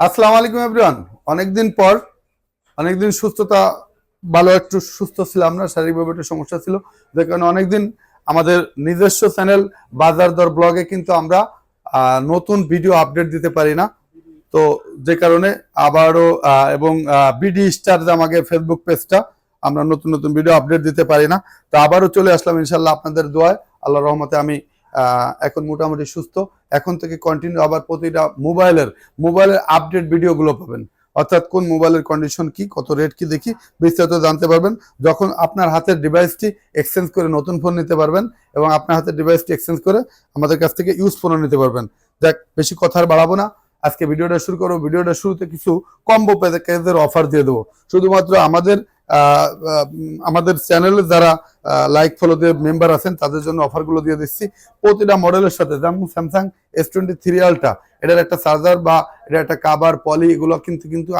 আসসালামু আলাইকুম এভরিওয়ান অনেকদিন পর, অনেকদিন সুস্থতা, ভালো একটু সুস্থ ছিলাম না, শারীরিকভাবে একটু সমস্যা ছিল। যে কারণে অনেকদিন আমাদের নিজস্ব চ্যানেল বাজার দর ব্লগে কিন্তু আমরা নতুন ভিডিও আপডেট দিতে পারি না। তো যে কারণে আবারও এবং বিডি স্টার আমাকে ফেসবুক পেজটা আমরা নতুন নতুন ভিডিও আপডেট দিতে পারি না। তো আবারও চলে আসলাম ইনশাল্লাহ আপনাদের দোয়ায়। আল্লাহ রহমতে আমি এখন মোটামুটি সুস্থ। এখন থেকে কন্টিনিউ আবার প্রতিটা মোবাইলের মোবাইলের আপডেট ভিডিওগুলো পাবেন। অর্থাৎ কোন মোবাইলের কন্ডিশন কি, কত রেট কি দেখি বিস্তারিত জানতে পারবেন। যখন আপনার হাতের ডিভাইসটি এক্সচেঞ্জ করে নতুন ফোন নিতে পারবেন এবং আপনার হাতের ডিভাইসটি এক্সচেঞ্জ করে আমাদের কাছ থেকে ইউজ ফোনও নিতে পারবেন। দেখ বেশি কথা আর বাড়াবো না। আজকে ভিডিওটা শুরু করব। ভিডিওটা শুরুতে কিছু কম্বো প্যাকেজের অফার দিয়ে দেবো। শুধুমাত্র আমাদের আমাদের চ্যানেলে যারা লাইক ফলো দিয়ে মেম্বার আছেন, তাদের জন্য অফারগুলো দিয়ে দিচ্ছি। প্রতিটা মডেলের সাথে, যেমন স্যামসাং এস টোয়েন্টি থ্রি আলটা এটার একটা চার্জার বা এটা একটা কাবার পলি এগুলো কিন্তু কিন্তু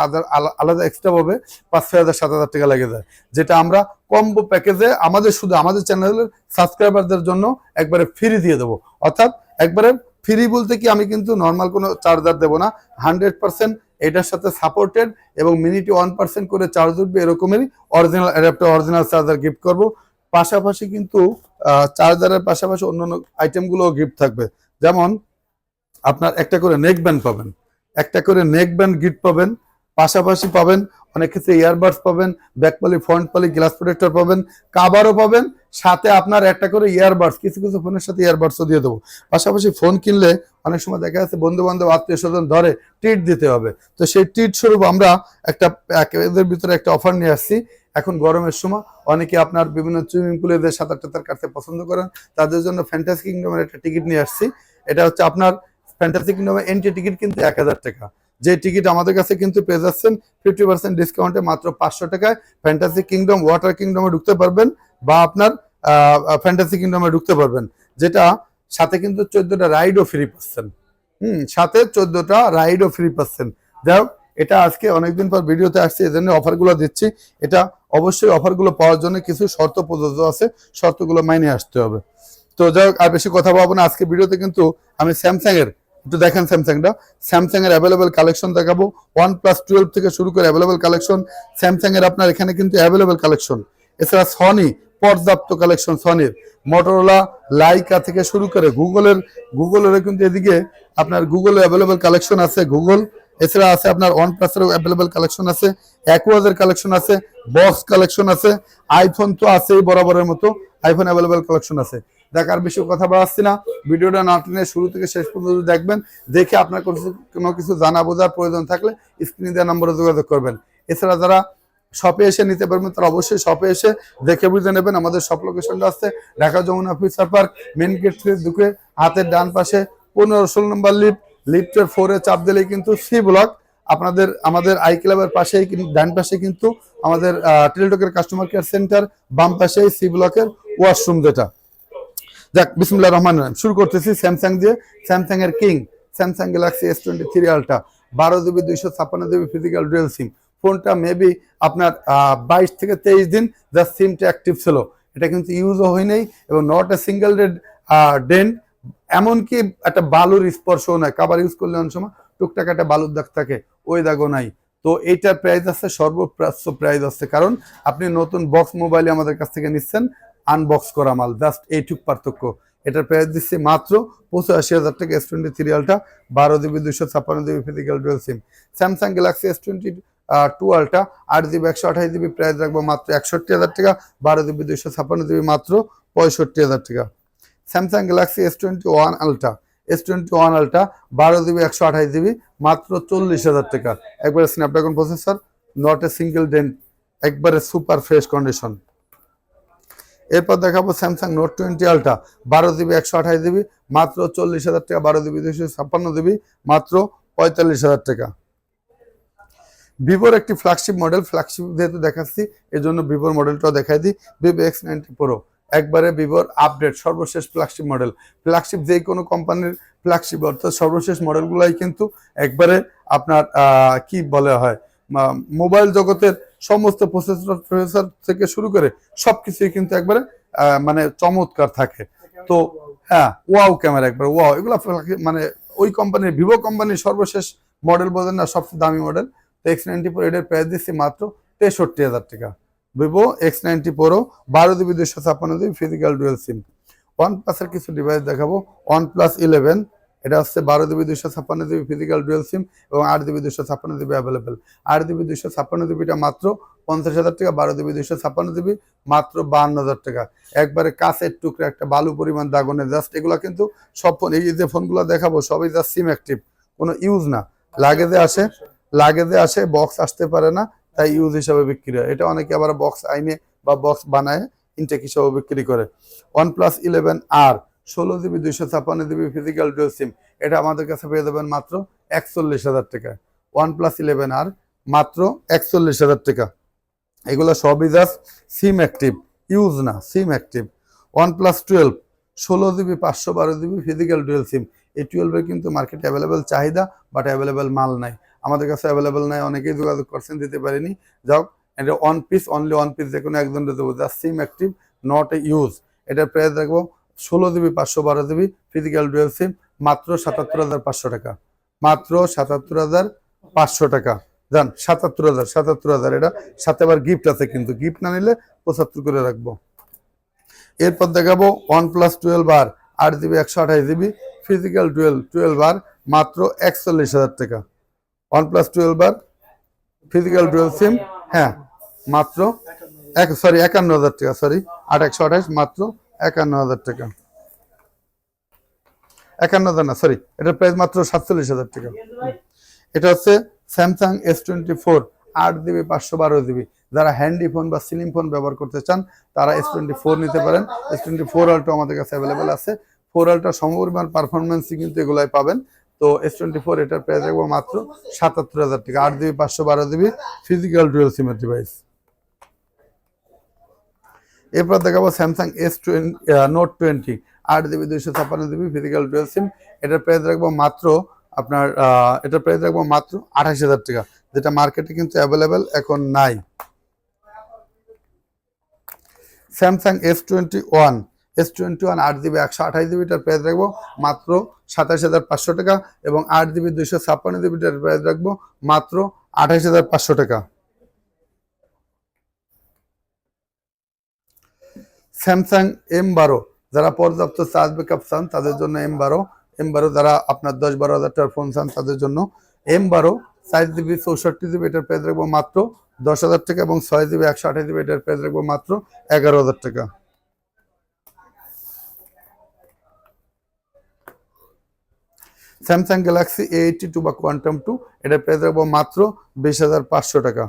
আলাদা এক্সট্রা ভাবে পাঁচ, ছয় হাজার, সাত হাজার টাকা লেগে যায়। যেটা আমরা কম্বো প্যাকেজে আমাদের শুধু আমাদের চ্যানেলের সাবস্ক্রাইবারদের জন্য একবারে ফ্রি দিয়ে দেবো। অর্থাৎ একবারে ফ্রি বলতে কি, আমি কিন্তু নর্মাল কোনো চার্জার দেবো না হান্ড্রেড পার্সেন্ট এটার সাথে সাপোর্টেড এবং মিনিটে ওয়ান পার্সেন্ট করে চার্জ উঠবে এরকমেরই original adapter original charger gift করব। পাশাপাশি কিন্তু চার্জারের পাশাপাশি অন্যান্য আইটেমগুলোও গিফট থাকবে। যেমন, আপনার একটা করে নেক ব্যান্ড পাবেন। একটা করে নেক ব্যান্ড গিফট পাবেন। পাশাপাশি পাবেন, অনেক ক্ষেত্রে ইয়ারবাডস পাবেন ব্যাক পালি ফ্রন্ট পালি গ্লাস প্রোটেক্টর পাবেন কাবারও পাবেন। সাথে আপনার একটা করে ইয়ারবাডস কিছু কিছু ফোনের সাথে ইয়ারবাডসও দিয়ে দেবো। পাশাপাশি ফোন কিনলে অনেক সময় দেখা যাচ্ছে বন্ধু বান্ধব আত্মীয় স্বজন ধরে ট্রিট দিতে হবে। তো সেই ট্রিট স্বরূপ আমরা একটা এদের ভিতরে একটা অফার নিয়ে আসছি। এখন গরমের সময় অনেকে আপনার বিভিন্ন সুইমিং পুলে যে সাঁতার টাতার কাটতে পছন্দ করেন, তাদের জন্য ফ্যান্টাসি কিংডমের একটা টিকিট নিয়ে আসছি। এটা হচ্ছে আপনার ফ্যান্টাসি কিংডমের এন্ট্রি টিকিট কিন্তু এক হাজার টাকা। যে টিকিট আমাদের কাছে কিন্তু পেয়ে যাচ্ছেন ফিফটি পার্সেন্ট ডিসকাউন্টে মাত্র পাঁচশো টাকায় ফ্যান্টাসি কিংডম ওয়াটার কিংডমে ঢুকতে পারবেন। বা আপনার ফ্যান্টাসি কিংডমে ঢুকতে পারবেন, যেটা সাথে কিন্তু চোদ্দটা রাইডও ফ্রি পাচ্ছেন। হুম, সাথে চোদ্দটা রাইডও ফ্রি পাচ্ছেন। যাই হোক, এটা আজকে অনেকদিন পর ভিডিওতে আসছে, এই জন্য অফারগুলো দিচ্ছি। এটা অবশ্যই অফারগুলো পাওয়ার জন্য কিছু শর্ত প্রযোজ্য আছে, শর্তগুলো মাইনে আসতে হবে। তো যাই হোক, আর বেশি কথা বলব না। আজকে ভিডিওতে কিন্তু আমি স্যামসাং এর একটু দেখেন স্যামসাংটা স্যামসাং এর অ্যাভেলেবেল কালেকশন দেখাবো। ওয়ান প্লাস টুয়েলভ থেকে শুরু করে অ্যাভেলেবেল কালেকশন স্যামসাং এর আপনার এখানে কিন্তু অ্যাভেলেবেল কালেকশন এছাড়া সনি পর্যাপ্ত কালেকশন সনির মোটরোলা লাইকা থেকে শুরু করে গুগলের গুগলের কিন্তু এদিকে আপনার গুগলের অ্যাভেলেবেল কালেকশন আছে গুগল এছাড়া আছে আপনার ওয়ান প্লাসের অ্যাভেলেবেল কালেকশন আছে অ্যাকোয়াজের কালেকশন আছে বক্স কালেকশন আছে আইফোন তো আছেই বরাবরের মতো আইফোন অ্যাভেলেবেল কালেকশন আছে। দেখার বেশি কথা বাড়াচ্ছি না। ভিডিওটা না টেনে শুরু থেকে শেষ পর্যন্ত দেখবেন, দেখে আপনার কোনো কিছু জানা বোঝার প্রয়োজন থাকলে স্ক্রিনে দেওয়া নম্বরে যোগাযোগ করবেন। এছাড়া যারা শপে এসে নিতে পারবেন তারা অবশ্যই শপে এসে দেখে বুঝে নেবেন আমাদের শপ লোকেশনটা আছে Dhaka Jamuna future park main gate থেকে ঢুকে হাতের ডান পাশে পনেরো ষোলো নম্বর লিফট লিফটের ফোরে চাপ দিলেই কিন্তু সি ব্লক আপনাদের, আমাদের আই ক্লাবের পাশেই ডান পাশে কিন্তু আমাদের টেলিটকের কাস্টমার কেয়ার সেন্টার বাম পাশেই সি ব্লকের ওয়াশরুম যেটা। যাক বিসমুল্লাহ রহমান রহিম। শুরু করতেছি স্যামসাং দিয়ে। স্যামসাং এর king Samsung Galaxy S twenty three ultra বারো জিবি দুইশো ছাপ্পান্ন জিবি ফিজিক্যাল ডুয়েল সিম ফোনটা মেবি আপনার বাইশ থেকে তেইশ দিন যা সিমটা অ্যাক্টিভ ছিল। এটা কিন্তু ইউজও হয় নাই এবং not a single red dent এমনকি একটা বালুর স্পর্শও নয় কাবার ইউজ করলে অনেক সময় টুকটাক একটা বালুর দাগ থাকে, ওই দাগও নাই। তো এইটার প্রাইস আছে, সর্বপ্রাচ্য প্রাইস আছে। কারণ আপনি নতুন বক্স মোবাইল আমাদের কাছ থেকে নিচ্ছেন আনবক্স করা মাল জাস্ট এইটুক পার্থক্য। এটার প্রাইস দিচ্ছে মাত্র পঁচাশি হাজার টাকা এস টোয়েন্টি থ্রি আলটা বারো জিবি দুইশো ছাপ্পান্ন GB physical dual SIM Samsung Galaxy S twenty two ultra আট জিবি, একশো আঠাশ জিবি প্রাইস রাখব মাত্র একষট্টি হাজার টাকা, বারো জিবি, দুইশো ছাপ্পান্ন জিবি মাত্র পঁয়ষট্টি হাজার টাকা। Samsung Galaxy S twenty one ultra S twenty one ultra বারো জিবি, একশো আঠাশ জিবি মাত্র চল্লিশ হাজার টাকা। একবারে Snapdragon processor not a single dent একবারে সুপার ফ্রেশ কন্ডিশন এরপর দেখাবো স্যামসাং নোট টোয়েন্টি আলটা বারো জিবি, একশো আঠাশ জিবি মাত্র চল্লিশ হাজার টাকা, বারো জিবি, দুইশো ছাপ্পান্ন জিবি মাত্র পঁয়তাল্লিশ হাজার টাকা। ভিভোর একটি ফ্ল্যাগশিপ মডেল ফ্ল্যাগশিপ যেহেতু দেখাচ্ছি এই জন্য ভিভোর মডেলটাও দেখাই দিই। ভিভো এক্স নাইনটি প্রো একবারে ভিভোর আপডেট সর্বশেষ ফ্ল্যাগশিপ মডেল ফ্ল্যাগশিপ যে কোনো কোম্পানির ফ্ল্যাগশিপ অর্থাৎ সর্বশেষ মডেলগুলাই কিন্তু একবারে আপনার কি বলা হয় মোবাইল জগতের সমস্ত প্রসেসর প্রসেসর থেকে শুরু করে সব কিছুই কিন্তু একবারে মানে চমৎকার থাকে। তো হ্যাঁ ওয়াও ক্যামেরা একবার ওয়াও এগুলো মানে ওই কোম্পানির ভিভো কোম্পানির সর্বশেষ মডেল বোঝেন না, সবচেয়ে দামি মডেল এক্স নাইনটি ফোর এটার প্রাইস দিচ্ছি মাত্র তেষট্টি হাজার টাকা। ভিভো এক্স নাইনটি প্রো বারো জিবি দুশো ছাপ্পান্ন GB physical dual SIM one প্লাসের কিছু ডিভাইস দেখাবো। ওয়ান প্লাস ইলেভেন এটা হচ্ছে বারো জিবি দুশো ছাপ্পান্ন জিবি ফিজিক্যাল ডুয়েল সিম এবং আট জিবি দুশো ছাপ্পান্ন জিবি অ্যাভেলেবেল আট জিবি দুশো ছাপ্পান্ন জিবিটা মাত্র পঞ্চাশ হাজার টাকা, বারো জিবি দুশো ছাপ্পান্ন জিবি মাত্র বাহান্ন হাজার টাকা। একবারে কাছের টুকরা একটা বালু পরিমাণ দাগনের জাস্ট এগুলো কিন্তু সব ফোন এই যে ফোনগুলো দেখাবো, সবই জাস্ট সিম অ্যাক্টিভ কোনো ইউজ না। লাগেজে আসে লাগেজে আসে বক্স আসতে পারে না, তাই ইউজ হিসাবে বিক্রি হয়। এটা অনেকে আবার বক্স আইনে বা বক্স বানায় ইনটেক হিসাবে বিক্রি করে। ওয়ান প্লাস ইলেভেন আর ষোলো জিবি দুইশো ছাপ্পান্ন জিবি ফিজিক্যাল ডুয়েল সিম এটা আমাদের কাছে পেয়ে যাবেন মাত্র একচল্লিশ হাজার টাকা। ওয়ান প্লাস ইলেভেন আর মাত্র একচল্লিশ হাজার টাকা। এগুলো সবই জাস্ট সিম অ্যাক্টিভ ইউজ না SIM active one plus twelve ষোলো জিবি পাঁচশো বারো জিবি ফিজিক্যাল ডুয়েল সিম এই টুয়েলভের কিন্তু মার্কেটে অ্যাভেলেবেল চাহিদা বাট অ্যাভেলেবেল মাল নাই। আমাদের কাছে অ্যাভেলেবেল নাই, অনেকেই যোগাযোগ করছেন, দিতে পারিনি। যাও এটা one piece only one piece যে কোনো একজন দেবো just SIM active not a use এটার প্রাইস রাখব ষোলো জিবি পাঁচশো বারো জিবি ফিজিক্যাল ডুয়েল সিম মাত্র সাতাত্তর হাজার পাঁচশো টাকা। মাত্র সাতাত্তর হাজার পাঁচশো টাকা। জান, সাতাত্তর হাজার সাতাত্তর হাজার, এটা সাথে আবার গিফট আছে কিন্তু। গিফট না নিলে পঁচাত্তর করে রাখব। এরপর দেখাবো ওয়ান প্লাস টুয়েলভ আর আট জিবি একশো আঠাশ জিবি ফিজিক্যাল টুয়েলভ টুয়েলভ আর মাত্র একচল্লিশ হাজার টাকা। ওয়ান প্লাস টুয়েলভ আর ফিজিক্যাল টুয়েলভ সিম হ্যাঁ মাত্র এক সরি একান্ন হাজার টাকা সরি আট, একশো আঠাশ, মাত্র একান্ন হাজার টাকা। একান্ন হাজার না সরি এটার প্রাইস মাত্র সাতচল্লিশ হাজার টাকা। এটা হচ্ছে স্যামসাং এস টোয়েন্টি ফোর আট জিবি পাঁচশো বারো জিবি যারা হ্যান্ডি ফোন বা সিলিং ফোন ব্যবহার করতে চান, তারা এস টোয়েন্টি ফোর নিতে পারেন। এস টোয়েন্টি ফোর আলটো আমাদের কাছে অ্যাভেলেবেল আছে। ফোর আলটা সমপরিমাণ পারফরমেন্সই কিন্তু এগুলাই পাবেন। তো এস টোয়েন্টি ফোর এটার প্রাইস রাখব মাত্র সাতাত্তর হাজার টাকা। আট জিবি পাঁচশো বারো জিবি ফিজিক্যাল ডুয়েল সিমের ডিভাইস এরপর দেখাবো Samsung S twenty note twenty আট জিবি দুইশো ছাপ্পান্ন জিবি ফিজিক্যাল ডুয়েল সিম এটার প্রাইস রাখব মাত্র আপনার এটার প্রাইস রাখব মাত্র আঠাশ হাজার টাকা। যেটা মার্কেটে কিন্তু অ্যাভেলেবেল এখন নাই। Samsung S twenty one S twenty one আট জিবি একশো আঠাশ জিবিটার প্রাইস রাখব। মাত্র সাতাশ হাজার পাঁচশো টাকা এবং আট জিবি দুইশো ছাপ্পান্ন জিবিটার প্রাইস রাখব। মাত্র আঠাশ হাজার পাঁচশো টাকা। স্যামসাং এম বারো যারা পর্যাপ্ত চার্জ ব্যাকআপ চান, তাদের জন্য এম বারো এম বারো যারা আপনার দশ বারো হাজার টাকার ফোন চান, তাদের জন্য এম বারো চার জিবি চৌষট্টি জিবি এটার প্রাইস রাখব। মাত্র দশ হাজার টাকা এবং ছয় জিবি একশো আঠাশ জিবি এটার প্রাইস রাখব। মাত্র এগারো হাজার টাকা। Samsung Galaxy A eighty two বা কোয়ান্টাম টু এটা প্রাইস রাখব মাত্র বিশ হাজার পাঁচশো টাকা।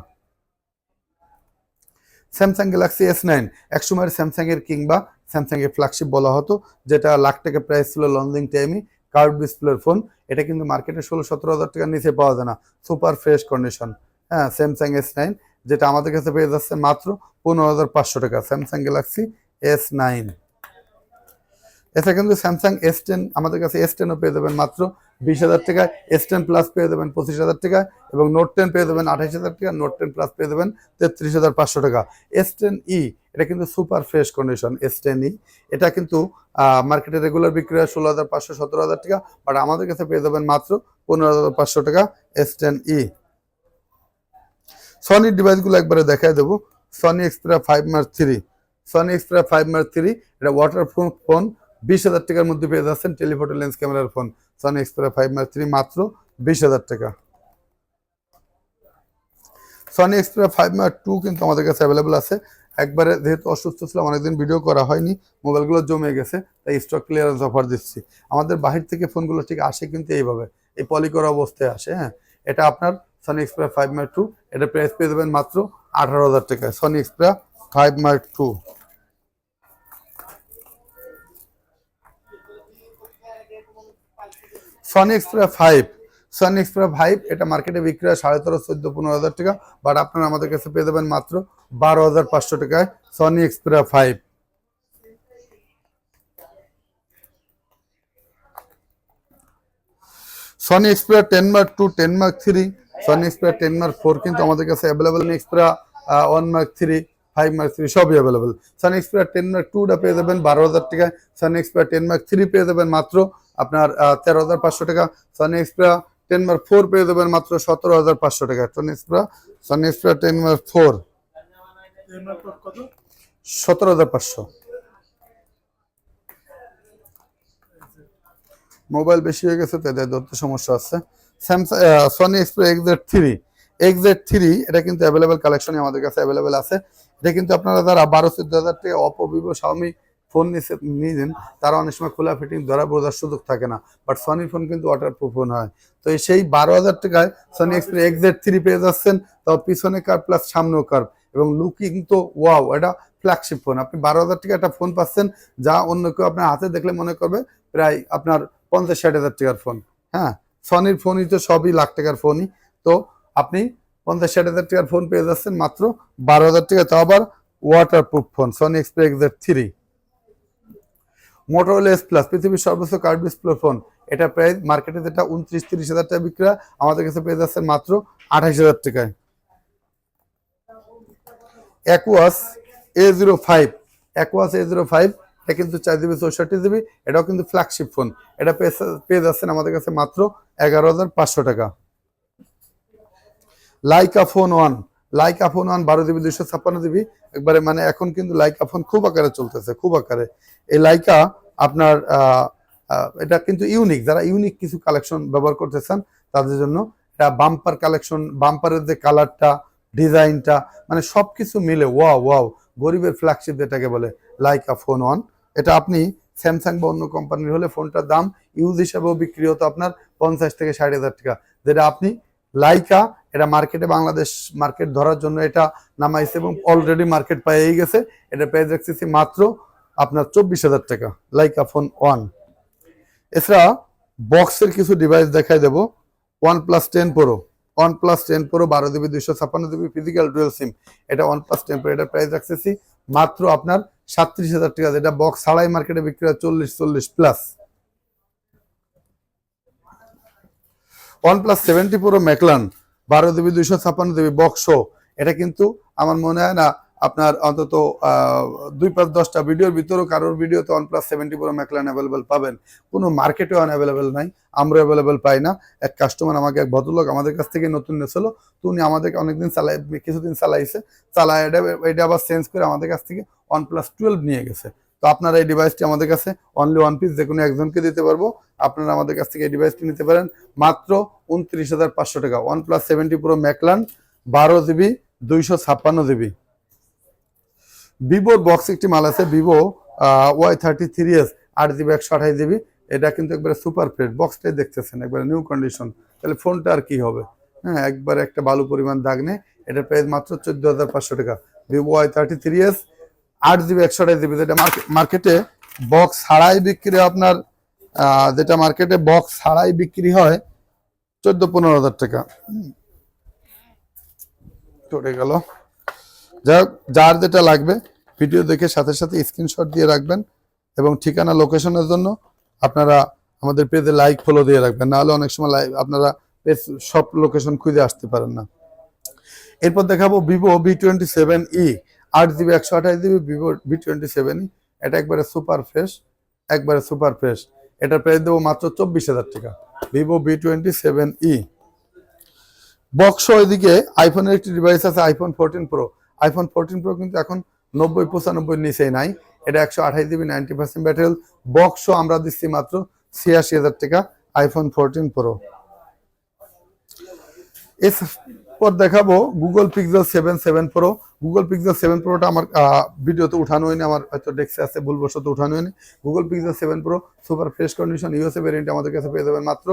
স্যামসাং গ্যালাক্সি এস নাইন একসময়ের স্যামসাং এর কিংবা স্যামসাং এর ফ্ল্যাগশিপ বলা হতো, যেটা লাখ টাকা প্রাইস ছিল লঞ্চিং টাইমে কার্ড ডিসপ্লের ফোন এটা কিন্তু মার্কেটে ষোলো সতেরো হাজার টাকার নিচে পাওয়া যায় না সুপার ফ্রেশ কন্ডিশন হ্যাঁ স্যামসাং এস নাইন যেটা আমাদের কাছে পেয়ে যাচ্ছে মাত্র পনেরো হাজার পাঁচশো টাকা স্যামসাং গ্যালাক্সি এস নাইন এছাড়া কিন্তু স্যামসাং এস টেন আমাদের কাছে এস টেনও পেয়ে যাবেন মাত্র বিশ হাজার টাকায়। এস টেন প্লাস পেয়ে যাবেন পঁচিশ হাজার টাকা এবং নোট টেন পেয়ে যাবেন আঠাশ হাজার টাকা। নোট টেন প্লাস পেয়ে যাবেন তেত্রিশ হাজার পাঁচশো টাকা। এস টেন ই এটা কিন্তু super fresh condition S ten E এটা কিন্তু মার্কেটে রেগুলার বিক্রি হয় ষোলো হাজার পাঁচশো, সতেরো হাজার টাকা। বাট আমাদের কাছে পেয়ে যাবেন মাত্র পনেরো হাজার পাঁচশো টাকা এস টেন ই সনির ডিভাইসগুলো একবারে দেখাই দেবো। Sony Xperia five mark three Sony Xperia five mark three এটা ওয়াটার প্রুফ ফোন বিশ হাজার টাকার মধ্যে পেয়ে যাচ্ছেন টেলিফোটো লেন্স ক্যামেরার phone. Sony Xperia five mark three মাত্র বিশ হাজার টাকা। Sony Xperia five mark two কিন্তু আমাদের কাছে অ্যাভেলেবেল আছে। একবারে যেহেতু অসুস্থ ছিলাম, অনেকদিন ভিডিও করা হয়নি মোবাইলগুলো জমে গেছে, তাই স্টক ক্লিয়ারেন্স অফার দিচ্ছি। আমাদের বাহির থেকে ফোনগুলো ঠিক আসে কিন্তু এইভাবে, এই পলি করা অবস্থায় আসে হ্যাঁ। এটা আপনার Sony Xperia five mark two এটা প্রাইস পেয়ে যাবেন মাত্র আঠারো হাজার টাকায়। Sony Xperia five mark two Sony Xperia five Sony Xperia five এটা মার্কেটে বিক্রি হয় সাড়ে তেরো, চোদ্দ, পনেরো হাজার টাকা বাট আপনারা আমাদের কাছে পেয়ে যাবেন মাত্র বারো হাজার পাঁচশো টাকায় Sony Xperia five Sony Xperia ten mark two ten mark three Sony Xperia ten mark four কিন্তু আমাদের কাছে available Xperia one mark three five mark three সবই available Sony Xperia ten mark টুটা পেয়ে যাবেন বারো হাজার টাকায়। Sony Xperia ten mark three পেয়ে যাবেন মাত্র আপনার তেরো হাজার পাঁচশো টাকা। Sony Xperia ten mark four পেয়ে দেবেন মাত্র সতেরো হাজার পাঁচশো টাকা। Sony Xperia Sony Xperia ten mark four সতেরো হাজার পাঁচশো। মোবাইল বেশি হয়ে গেছে তাদের ধরতে সমস্যা আছে। Samsung Sony Xperia XZ three XZ three এটা কিন্তু অ্যাভেলেবেল কালেকশনই আমাদের কাছে অ্যাভেলেবেল আছে। এটা কিন্তু আপনারা যারা বারো চোদ্দ হাজার টাকা অপো ভিভো শাওমি ফোন নিচে নিয়েছেন তারা অনেক সময় খোলা ফিটিং ধরা বোঝার সুযোগ থাকে না। বাট সনি ফোন কিন্তু ওয়াটার প্রুফ ফোন হয়। তো সেই বারো হাজার টাকায় সনি এক্সপ্রে এক্সেড থ্রি পেয়ে যাচ্ছেন তাও পিছনে কার প্লাস সামনেও কার এবং লুকিং তো ওয়াও এটা ফ্ল্যাগশিপ ফোন আপনি বারো হাজার টাকা একটা ফোন পাচ্ছেন যা অন্য কেউ আপনার হাতে দেখলে মনে করবে প্রায় আপনার পঞ্চাশ ষাট হাজার টাকার ফোন হ্যাঁ সনির ফোনই তো সবই লাখ টাকার ফোনই তো আপনি পঞ্চাশ ষাট হাজার টাকার ফোন পেয়ে যাচ্ছেন মাত্র বারো হাজার টাকা তো আবার waterproof phone Sony Xperia XZ three Motorola S plus পৃথিবীর সর্বোচ্চ কার্ড ডিসপ্লে ফোন এটা প্রায় মার্কেটে যেটা উনত্রিশ তিরিশ হাজার টাকা বিক্রি হয়, আমাদের কাছে পেয়ে যাচ্ছেন মাত্র আঠাশ হাজার টাকায়। Aquos A zero five Aquos A zero five এটা কিন্তু চার জিবি চৌষট্টি জিবি এটাও কিন্তু ফ্ল্যাগশিপ ফোন এটা পেয়ে যাচ্ছেন আমাদের কাছে মাত্র এগারো হাজার পাঁচশো টাকা। Leica phone one Leica phone one বারো জিবি দুইশো ছাপ্পান্ন জিবি একবারে মানে এখন কিন্তু লাইকা ফোন খুব আকারে চলতেছে, খুব আকারে। এই লাইকা আপনার এটা কিন্তু ইউনিক যারা ইউনিক কিছু কালেকশন ব্যবহার করতেছেন, তাদের জন্য এটা বাম্পার কালেকশন বাম্পারের যে কালারটা ডিজাইনটা মানে সব কিছু মিলে ওয়াও ওয়াও গরিবের ফ্ল্যাগশিপ যেটাকে বলে লাইকা ফোন ওয়ান এটা আপনি স্যামসাং বা অন্য কোম্পানির হলে ফোনটার দাম ইউজ হিসাবেও বিক্রি হতো আপনার পঞ্চাশ থেকে ষাট হাজার টাকা। যেটা আপনি লাইকা এটা মার্কেটে বাংলাদেশ মার্কেট ধরার জন্য এটা নামাইছে এবং অলরেডি মার্কেট পেয়েই গেছে। এটা পেয়ে দেখতেছি মাত্র আপনার চব্বিশ হাজার টাকা লাইকা ফোন ওয়ান এছাড়া বক্সের কিছু ডিভাইস দেখাই দেব। One plus ten pro one plus ten pro বারো জিবি দুইশো ছাপ্পান্ন জিবি ফিজিক্যাল ডুয়েল সিম এটা ওয়ান প্লাস টেন প্রো এটা প্রাইস রাখতেছি মাত্র আপনার সাতত্রিশ হাজার টাকা। যেটা বক্স ছাড়াই মার্কেটে বিক্রি হয় চল্লিশ চল্লিশ plus one plus seventy pro McLaren বারো জিবি দুইশো ছাপ্পান্ন জিবি বক্স এটা কিন্তু আমার মনে হয় না, আপনার অন্তত দুই পাঁচ দশটা ভিডিওর ভিতরেও কারোর ভিডিওতে one plus seventy pro McLaren available পাবেন। কোনো মার্কেটেও অ্যাভেলেবেল নাই, আমরা অ্যাভেলেবেল পাই না। এক কাস্টমার আমাকে, এক ভদ্রলোক আমাদের কাছ থেকে নতুন নিয়েছিল তো উনি আমাদেরকে অনেকদিন চালাই, কিছুদিন চালাইছে, চালায় এটা এটা আবার চেঞ্জ করে আমাদের কাছ থেকে ওয়ান প্লাস টুয়েলভ নিয়ে গেছে। তো আপনারা এই ডিভাইসটি আমাদের কাছে অনলি ওয়ান পিস যে কোনো একজনকে দিতে পারব। আপনারা আমাদের কাছ থেকে এই ডিভাইসটি নিতে পারেন। মাত্র উনত্রিশ হাজার পাঁচশো টাকা। One plus seventy pro McLaren বারো জিবি দুইশো ছাপ্পান্ন জিবি ভিভোর বক্স একটি মাল আছে Vivo Y thirty three S, আট জিবি একশো আঠাশ জিবি এটা কিন্তু একবারে সুপার ফ্রেড বক্সটাই দেখতেছেন, একবারে নিউ কন্ডিশন তাহলে ফোনটা আর কি হবে? হ্যাঁ একবারে একটা ভালো পরিমাণ দাগ নেই। এটার প্রাইস মাত্র চোদ্দ হাজার পাঁচশো টাকা। Vivo Y thirty three S আট জিবি একশো আঠাশ জিবি যেটা মার্কেটে বক্স ছাড়াই বিক্রি আপনার যেটা মার্কেটে বক্স ছাড়াই বিক্রি হয় চোদ্দ পনেরো হাজার টাকা। চলে গেল। যাই যার যেটা লাগবে ভিডিও দেখে সাথে সাথে স্ক্রিনশট দিয়ে রাখবেন এবং ঠিকানা লোকেশনের জন্য আপনারা আমাদের পেজে লাইক ফলো দিয়ে রাখবেন। নাহলে অনেক সময় লাইভ আপনারা পেজ সব লোকেশন খুঁজে আসতে পারেন না। এরপর দেখাবো Vivo V twenty seven E আট জিবি একশো আঠাশ GB Vivo V twenty seven এটা একবারে সুপার ফ্রেশ একবারে সুপার ফ্রেশ এটা প্রাইস দেবো মাত্র চব্বিশ হাজার টাকা। Vivo V twenty seven E box এদিকে আইফোনের একটি ডিভাইস আছে iPhone fourteen pro iPhone fourteen pro কিন্তু এখন নব্বই, পঁচানব্বই নিচেই নাই। এটা একশো আঠাশ জিবি নাইনটি পার্সেন্ট ব্যাটারি বক্সও আমরা দিচ্ছি মাত্র ছিয়াশি হাজার টাকা আইফোন ফোরটিন প্রো এরপর দেখাবো Google Pixel seven seven pro Google Pixel seven প্রোটা আমার ভিডিওতে উঠানো হয়নি, আমার হয়তো ডেস্কে আছে, ভুলবশত উঠানো হয়নি। Google Pixel seven pro super fresh condition USA variant আমাদের কাছে পেয়ে যাবেন মাত্র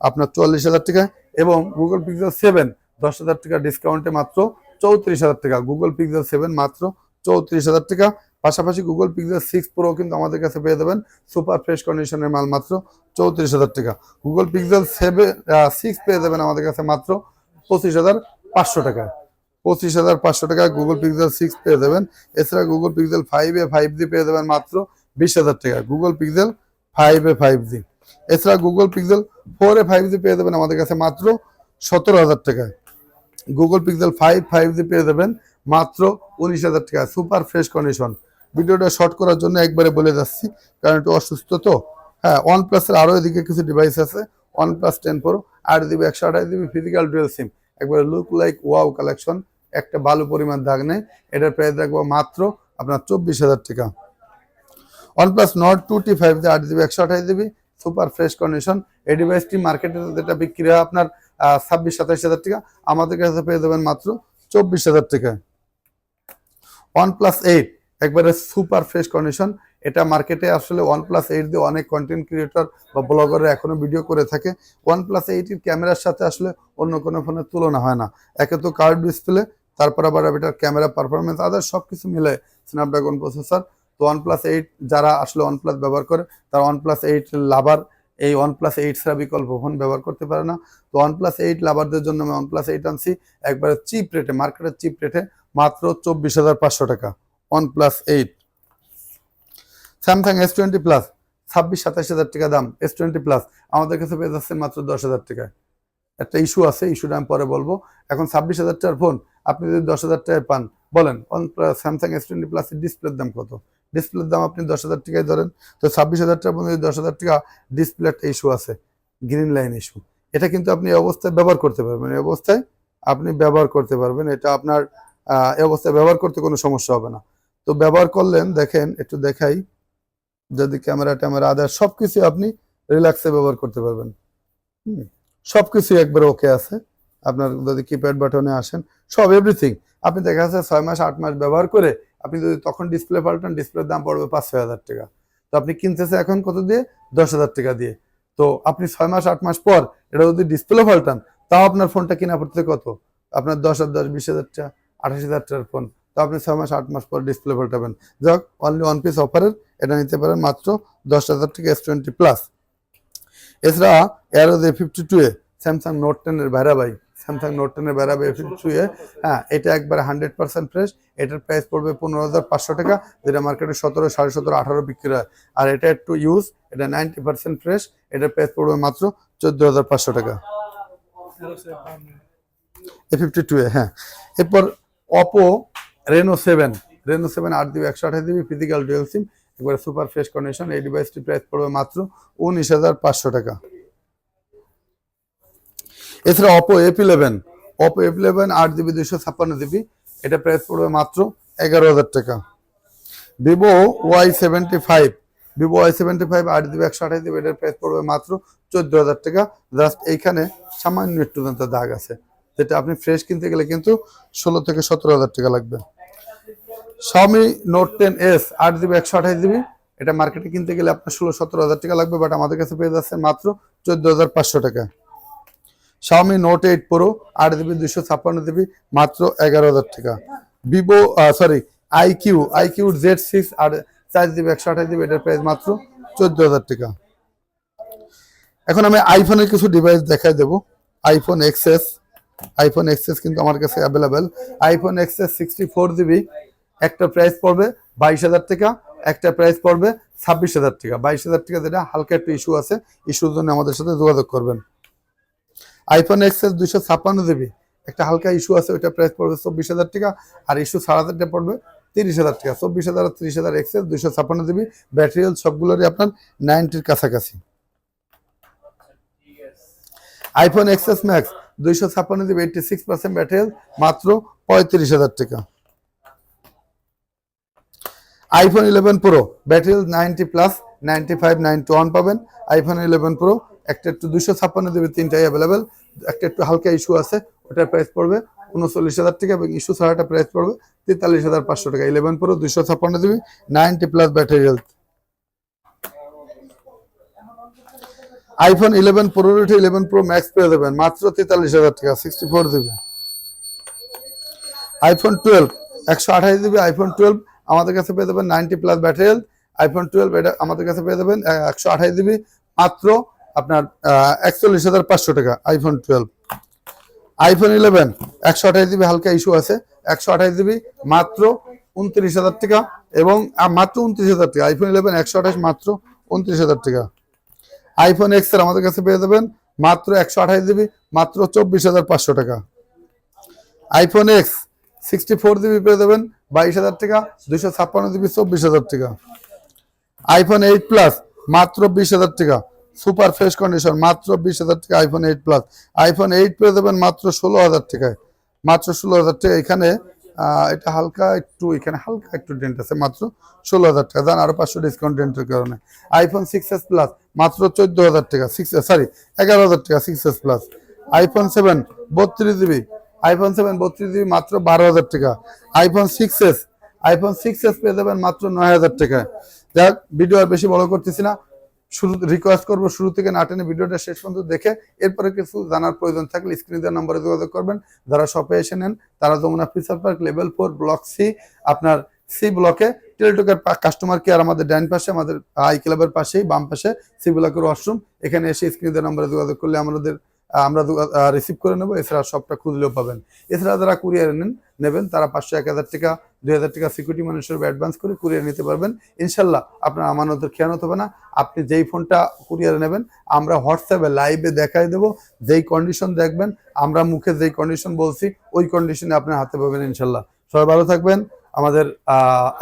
আপনার চুয়াল্লিশ হাজার টাকায় এবং গুগল পিক্সেল সেভেন দশ হাজার টাকা ডিসকাউন্টে মাত্র চৌত্রিশ হাজার টাকা। গুগল পিক্সেল সেভেন মাত্র চৌত্রিশ হাজার টাকা। পাশাপাশি গুগল পিক্সেল সিক্স প্রো কিন্তু আমাদের কাছে পেয়ে যাবেন সুপার ফ্রেশ কন্ডিশনের মাল মাত্র চৌত্রিশ হাজার টাকা। গুগল পিক্সেল সেভেন সিক্স পেয়ে যাবেন আমাদের কাছে মাত্র পঁচিশ হাজার পাঁচশো টাকায় পঁচিশ হাজার পাঁচশো টাকায় গুগল পিক্সেল সিক্স পেয়ে যাবেন। এছাড়া Google Pixel five A five G পেয়ে যাবেন মাত্র বিশ হাজার টাকা। Google Pixel five A five G এছাড়া Google Pixel four A five G পেয়ে যাবেন আমাদের কাছে মাত্র সতেরো হাজার টাকায় Google Pixel five five G পেয়ে যাবেন মাত্র উনিশ হাজার টাকা। সুপার ফ্রেশ কন্ডিশন ভিডিওটা শর্ট করার জন্য একবারে বলে যাচ্ছি, কারণ একটু অসুস্থ তো। হ্যাঁ ওয়ান প্লাসের আরও এদিকে কিছু ডিভাইস আছে। ওয়ান প্লাস টেন প্রো আট দিবি, একশো আঠাশ দিবি ফিজিক্যাল ডুয়েল সিম একবারে লুক লাইক ওয়াও কালেকশন একটা ভালো পরিমাণ দাগ নেই। এটার প্রাইস রাখব মাত্র আপনার চব্বিশ হাজার টাকা। OnePlus Nord two T five আট জিবি একশো আঠাশ জিবি সুপার ফ্রেশ কন্ডিশন এই ডিভাইসটি মার্কেটে যেটা বিক্রি হয় আপনার ছাব্বিশ সাতাশ হাজার টাকা, আমাদের কাছে পেয়ে দেবেন মাত্র চব্বিশ হাজার টাকা। ওয়ানপ্লাস এইট একবারে সুপার ফ্রেশ কন্ডিশন এটা মার্কেটে আসলে ওয়ান প্লাস এইট দিয়ে অনেক কন্টেন্ট ক্রিয়েটর বা ব্লগাররা এখনও ভিডিও করে থাকে। ওয়ানপ্লাস এইটের ক্যামেরার সাথে আসলে অন্য কোনো ফোনের তুলনা হয় না। একে তো কার্ড ডিসপ্লে তারপর আবার এটার ক্যামেরা পারফরমেন্স আদার সব কিছু মিলে স্ন্যাপড্রাগন প্রসেসর তো ওয়ান প্লাস এইট যারা আসলে ওয়ান প্লাস ব্যবহার করে, তারা ওয়ান প্লাস এইট লাভার এই ওয়ানপ্লাস এইট ছাড়া বিকল্প ফোন ব্যবহার করতে পারে না। তো ওয়ান প্লাস এইট লাভারদের জন্য আমি ওয়ান প্লাস এইট আনছি, একবারে চিপ রেটে মার্কেটের চিপ রেটে মাত্র চব্বিশ হাজার পাঁচশো টাকা। One plus eight Samsung S twenty plus ছাব্বিশ সাতাশ হাজার টাকা দাম এস টোয়েন্টি প্লাস আমাদের কাছে পেয়ে যাচ্ছে মাত্র দশ হাজার টাকায় একটা ইস্যু আছে ইস্যুটা আমি পরে বলব। এখন ছাব্বিশ হাজার টাকার ফোন আপনি যদি দশ হাজার টাকায় পান, বলেন স্যামসাং এস টোয়েন্টি প্লাসের ডিসপ্লের দাম কত? ডিসপ্লের দাম আপনি দশ হাজার টাকায় ধরেন, তো ছাব্বিশ হাজার টাকার মধ্যে দশ হাজার টাকা ডিসপ্লে একটা ইস্যু আছে গ্রিন লাইন ইস্যু এটা কিন্তু আপনি অবস্থায় ব্যবহার করতে পারবেন। এই অবস্থায় আপনি ব্যবহার করতে পারবেন। এটা আপনার এই অবস্থায় ব্যবহার করতে কোনো সমস্যা হবে না। তো ব্যবহার করলেন, দেখেন, একটু দেখাই। যদি ক্যামেরা ট্যামেরা আদার সবকিছু আপনি রিল্যাক্সে ব্যবহার করতে পারবেন। হুম, সবকিছু একবার ওকে আছে। আপনার যদি কিপ্যাড বাটনে আসেন সব এভরিথিং আপনি দেখা যাচ্ছে ছয় মাস আট মাস ব্যবহার করে আপনি যদি তখন ডিসপ্লে পাল্টান ডিসপ্লের দাম পড়বে পাঁচ ছয় হাজার টাকা। তো আপনি কিনতেছে এখন কত দিয়ে? দশ হাজার টাকা দিয়ে। তো আপনি ছয় মাস আট মাস পর এটা যদি ডিসপ্লে পাল্টান তাও আপনার ফোনটা কিনা পড়তে কত? আপনার দশ হাজার দশ বিশ হাজার টাকা আঠাশ হাজার টাকার ফোন। তো আপনি ছয় মাস, আট মাস পর ডিসপ্লে পাল্টাবেন যাক অনলি ওয়ান পিস অফারের এটা নিতে পারেন মাত্র দশ হাজার থেকে এস টোয়েন্টি প্লাস এছাড়া এয়ারোজ A fifty two A Samsung note টেনের ভাইরাবাই স্যামসাং নোট টেনের ভাইরাবাই এ ফিফটি টু এ হ্যাঁ এটা একবার হান্ড্রেড পার্সেন্ট ফ্রেশ এটার প্রাইস পড়বে পনেরো হাজার পাঁচশো টাকা, যেটা মার্কেটে সতেরো, সাড়ে সতেরো, আঠারো বিক্রি হয়। আর এটা একটু ইউজ এটা নাইনটি পার্সেন্ট ফ্রেশ এটার প্রাইস পড়বে মাত্র চোদ্দ হাজার পাঁচশো টাকা। এ ফিফটি টু এ হ্যাঁ। এরপর Oppo Reno seven Reno seven আট জিবি একশো আঠাশ দিবি ফিজিক্যাল ডুয়েল সিম একবারে সুপার ফ্রেশ কন্ডিশন এই ডিভাইসটি প্রাইস পড়বে মাত্র উনিশ হাজার পাঁচশো টাকা। এছাড়া Oppo F eleven Oppo F eleven আট জিবি দুইশো ছাপ্পান্ন জিবি এটা প্রাইস পড়বে মাত্র এগারো হাজার টাকা। Vivo Y seventy five Vivo Y seventy five আট জিবি একশো আঠাশ জিবি এটার প্রাইস পড়বে মাত্র চোদ্দ হাজার টাকা। জাস্ট এইখানে সামান্য একটু দাগ আছে, যেটা আপনি ফ্রেশ কিনতে গেলে কিন্তু ষোলো থেকে সতেরো হাজার টাকা লাগবে। Xiaomi নোট টেন এস আট জিবি একশো আঠাশ জিবি এটা মার্কেটে কিনতে গেলে আপনার ষোলো সতেরো হাজার টাকা লাগবে বাট আমাদের কাছে পেয়ে যাচ্ছে মাত্র চোদ্দ হাজার পাঁচশো টাকা। Xiaomi নোট এইট প্রো আট জিবি দুইশো ছাপ্পান্ন জিবি মাত্র এগারো হাজার টাকা। Vivo sorry iQOO iQOO Z six আর চার জিবি একশো আঠাশ জিবি এটার প্রাইস মাত্র চোদ্দ হাজার টাকা। এখন আমি আইফোনের কিছু ডিভাইস দেখাই দেবো। আইফোন এক্সএস আইফোন এক্সএস কিন্তু আমার কাছে available iPhone XS sixty four GB একটা প্রাইস পড়বে বাইশ হাজার টাকা, একটা প্রাইস পড়বে ছাব্বিশ হাজার টাকা। বাইশ হাজার টাকা যেটা হালকা একটা ইস্যু আছে ইস্যুর জন্য আমাদের সাথে যোগাযোগ করবেন। আইফোন এক্সএস দুইশো ছাপ্পান্ন জিবি, একটা হালকা ইস্যু আছে, ওইটা প্রাইস পড়বে চব্বিশ হাজার টাকা, আর ইস্যু সাড়ে হাজারটা পড়বে তিরিশ হাজার টাকা। চব্বিশ হাজার আর তিরিশ হাজার এক্সএস দুইশো ছাপ্পান্ন জিবি ব্যাটারি সবগুলোরই আপনার নাইনটির কাছাকাছি। আইফোন এক্সএস ম্যাক্স দুইশো ছাপ্পান্ন GB eighty six percent battery মাত্র পঁয়ত্রিশ হাজার টাকা। IPhone eleven pro battery ninety plus ninety five ninety one পাবেন। আইফোন ইলেভেন প্রো একটা একটু দুশো ছাপ্পান্ন জিবি তিনটাই অ্যাভেলেবেল একটা একটু হালকা ইস্যু আছে, ওটার প্রাইস পড়বে উনচল্লিশ হাজার টাকা এবং ইস্যু ছাড়াটা প্রাইস পড়বে তেতাল্লিশ হাজার পাঁচশো টাকা। ইলেভেন প্রো দুশো ছাপ্পান্ন GB ninety plus battery health iPhone eleven pro উঠে ইলেভেন প্রো ম্যাক্স পেয়ে দেবেন মাত্র তেতাল্লিশ হাজার টাকা sixty four GB iPhone twelve একশো আঠাশ জিবি আইফোন টুয়েলভ আমাদের কাছে পেয়ে যাবেন ninety plus battery health, iPhone twelve, এটা আমাদের কাছে পেয়ে যাবেন একশো আঠাশ জিবি, মাত্র আপনার একচল্লিশ হাজার পাঁচশো টাকা, আইফোন টুয়েলভ। আইফোন ইলেভেন, একশো আঠাশ জিবি হালকা ইস্যু আছে, একশো আঠাশ জিবি, মাত্র উনত্রিশ হাজার টাকা, এবং মাত্র উনত্রিশ হাজার টাকা, আইফোন ইলেভেন, একশো আঠাশ, মাত্র উনত্রিশ হাজার টাকা। আইফোন এক্সের আমাদের কাছে পেয়ে যাবেন, মাত্র একশো আঠাশ জিবি, মাত্র চব্বিশ হাজার পাঁচশো টাকা। IPhone X, sixty four GB পেয়ে যাবেন বাইশ হাজার টাকা, দুইশো ছাপ্পান্ন জিবি চব্বিশ হাজার টাকা। আইফোন এইট প্লাস মাত্র বিশ হাজার টাকা। সুপার ফ্রেশ কন্ডিশন মাত্র বিশ হাজার টাকা iPhone eight plus iPhone eight পেয়ে দেবেন মাত্র ষোলো হাজার টাকায়। মাত্র ষোলো হাজার টাকা, এখানে এটা হালকা একটু, এখানে হালকা একটু ডেন্ট আছে, মাত্র ষোলো হাজার টাকা। দেন আরও পাঁচশো ডিসকাউন্ট ডেন্টের কারণে। আইফোন সিক্স এস প্লাস মাত্র চোদ্দ হাজার টাকা সিক্স সরি এগারো হাজার টাকা six S plus iPhone seven বত্রিশ জিবি আইফোন সেভেন বত্রিশ জিবি মাত্র বারো হাজার টাকা। IPhone six S iPhone six S পেয়ে যাবেন মাত্র নয় হাজার টাকায়। যাক ভিডিও আর বেশি বড় করতেছি না। শুরু রিকোয়েস্ট করব শুরু থেকে না টেনে ভিডিওটা শেষ পর্যন্ত দেখে, এরপরে কিছু জানার প্রয়োজন থাকলে স্ক্রিনে দেওয়ার নম্বরে যোগাযোগ করবেন। যারা শপে এসে নেন, তারা Jamuna future park level four block C আপনার সি ব্লকে টেলিটকের কাস্টমার কেয়ার আমাদের ডাইন পাশে, আমাদের আই ক্লাবের পাশেই, বাম পাশে সি ব্লকের ওয়াশরুম এখানে এসে স্ক্রিনে দেওয়ার নম্বরে যোগাযোগ করলে আমাদের আমরা রিসিভ করে নেব, এছাড়া সবটা খুঁজলেও পাবেন। এছাড়া যারা কুরিয়ার নেন, নেবেন, তারা পাঁচশো, এক হাজার টাকা, দুই হাজার টাকা সিকিউরিটি মানুষের অ্যাডভান্স করে কুরিয়ার নিতে পারবেন। ইনশাল্লাহ আপনার আমানতের খেয়ানত হবে না। আপনি যেই ফোনটা কুরিয়ারে নেবেন, আমরা হোয়াটসঅ্যাপে লাইভে দেখাই দেবো। যেই কন্ডিশন দেখবেন, আমরা মুখে যেই কন্ডিশন বলছি, ওই কন্ডিশনে আপনার হাতে পাবেন ইনশাল্লাহ। সবাই ভালো থাকবেন, আমাদের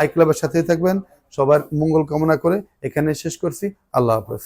আই ক্লাবের সাথেই থাকবেন। সবার মঙ্গল কামনা করে এখানে শেষ করছি। আল্লাহ হাফেজ।